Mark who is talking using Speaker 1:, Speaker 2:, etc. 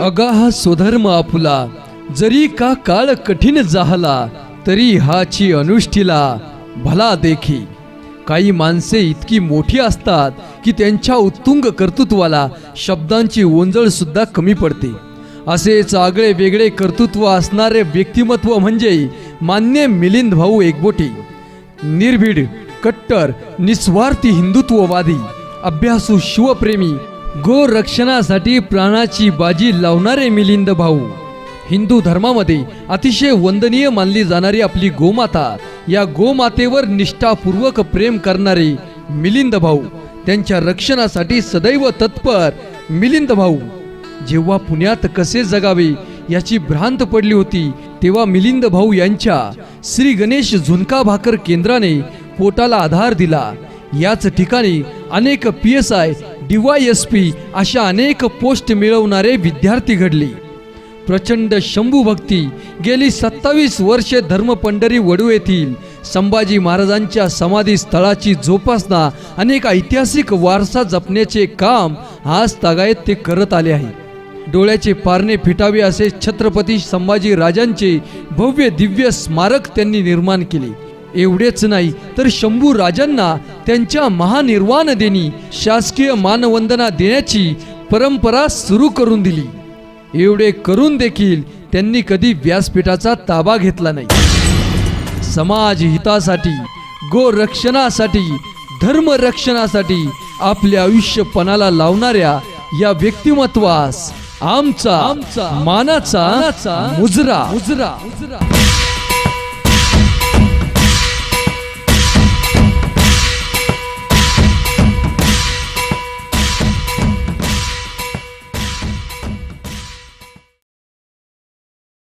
Speaker 1: अगाह स्वधर्म आपुला जरी का काळ कठीण जाहला तरी हाची अनुष्ठीला भला देखी. काही माणसे इतकी मोठी असतात की त्यांच्या उत्तुंग कर्तृत्वाला शब्दांची ओंजळ सुद्धा कमी पडते. असेच आगळे वेगळे कर्तृत्व असणारे व्यक्तिमत्व म्हणजे मान्य मिलिंद भाऊ एकबोटी. निर्भीड कट्टर निस्वार्थी हिंदुत्ववादी अभ्यासू शिवप्रेमी गो रक्षणासाठी प्राणाची बाजी लावणारे मिलिंद भाऊ. हिंदू धर्मामध्ये अतिशय वंदनीय मानली जाणारी आपली गोमाता या गोमातेवर निष्ठापूर्वक प्रेम करणारे मिलिंद भाऊ त्यांच्या रक्षणासाठी सदैव तत्पर मिलिंद भाऊ. जेव्हा पुण्यात कसे जगावे याची भ्रांत पडली होती तेव्हा मिलिंद भाऊ यांच्या श्री गणेश झुणका भाकर केंद्राने पोटाला आधार दिला. याच ठिकाणी अनेक पी एस आय पी अशा अनेक पोस्ट मिळवणारे विद्यार्थी घडले. प्रचंड शंभू भक्ती गेली सत्तावीस वर्षे धर्मपंढरी वडू येथील संभाजी महाराजांच्या समाधी स्थळाची जोपासना अनेक ऐतिहासिक वारसा जपण्याचे काम आज तागायत ते करत आले आहे. डोळ्याचे पारणे फिटावे असे छत्रपती संभाजी राजांचे भव्य दिव्य स्मारक त्यांनी निर्माण केले. एवढेच नाही तर शंभू राजांना त्यांच्या महानिर्वाण देनी शासकीय मानवंदना देण्याची परंपरा सुरू करून दिली. एवढे करून देखील त्यांनी कधी व्यासपीठाचा ताबा घेतला नाही. समाज हितासाठी गो रक्षणासाठी धर्म रक्षणासाठी आपले आयुष्य पणाला लावणाऱ्या या व्यक्तिमत्वास आमचा आमचा मानाचा मुजरा मुजरा. मुजरा.